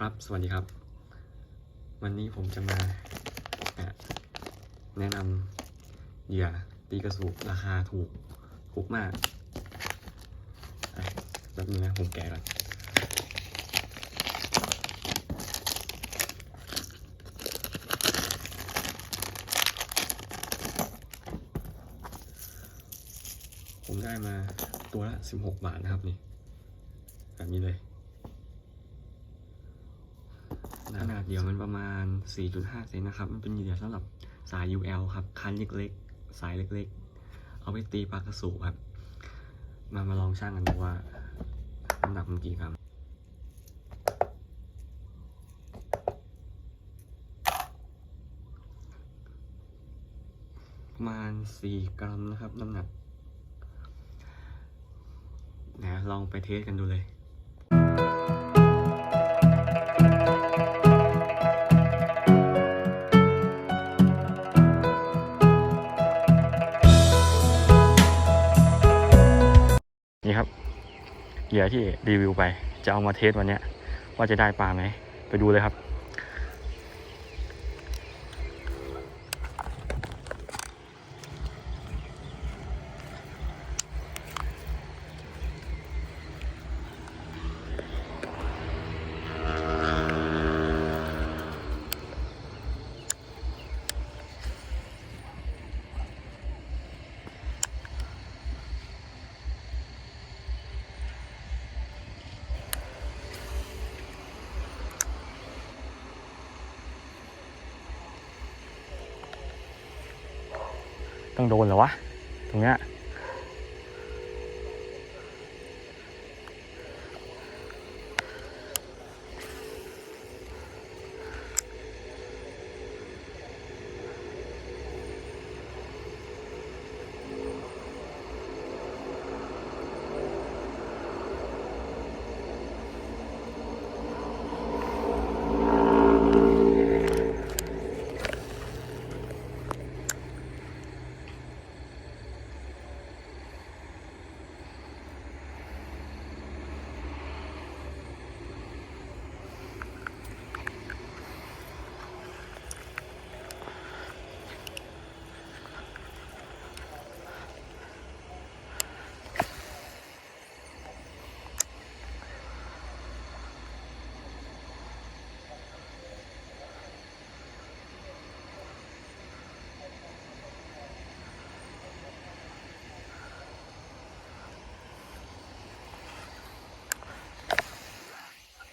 ครับ สวัสดีครับ วันนี้ผมจะมาแนะนำเหยื่อตีกระสูบราคาถูกถูกมากอะแป๊บนึงนะผมแกะก่อนผมได้มาตัวละ 16 บาทนะครับนี่ แบบนี้เลย ขนาดเดียวมันประมาณ 4.5 เซนนะครับ มันเป็นเหยื่อสำหรับสาย UL ครับคันเล็กๆ สายเล็กๆ เอาไปตีปลากระสูครับ มามาลองช่างกันดูว่าน้ำหนักมันกี่กรัมประมาณ 4 กรัมนะครับ น้ำหนักนะลองไปเทสกันดูเลย เหยื่อที่รีวิวไป จะเอามาเทสวันนี้ว่าจะได้ปลาไหม ไปดูเลยครับ้องโดนเหรอวะ ตรงเนี้ย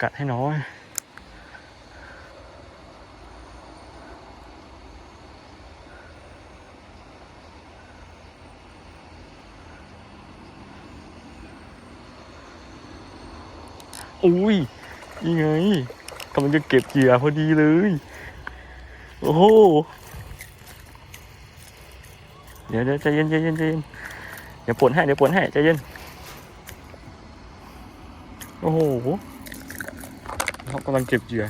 กัดให้น้อยอุ้ยยังไงกำลังจะเก็บเหยื่อพอดีเลย โอ้โห เดี๋ยวเดี๋ยวใจเย็นใจเย็นใจเย็นเดี๋ยวปวดให้ เดี๋ยวปวดให้ใจเย็น โอ้โห กำลังเก็บเหยื่อ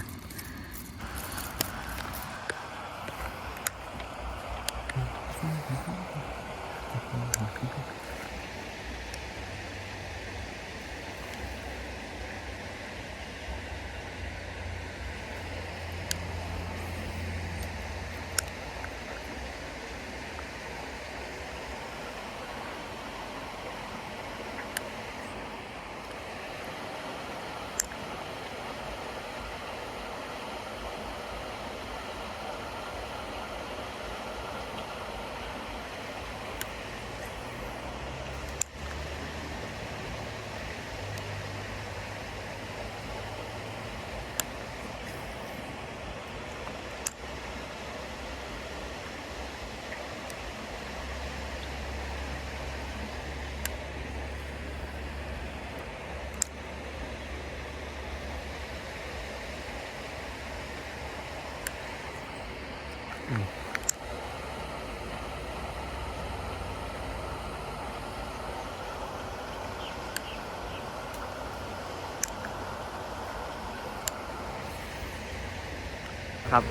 ครับ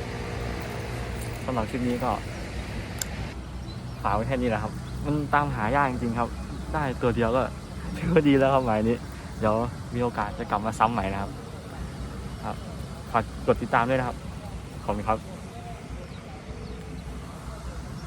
สำหรับคลิปนี้ก็ฝากไว้แค่นี้แหละครับ มันตามหายากจริงๆครับ ได้ตัวเดียวก็ถือว่าดีแล้วครับหมายนี้ เดี๋ยวมีโอกาสจะกลับมาซ้ำใหม่นะครับ ครับฝากกดติดตามด้วยนะครับ ขอบคุณครับ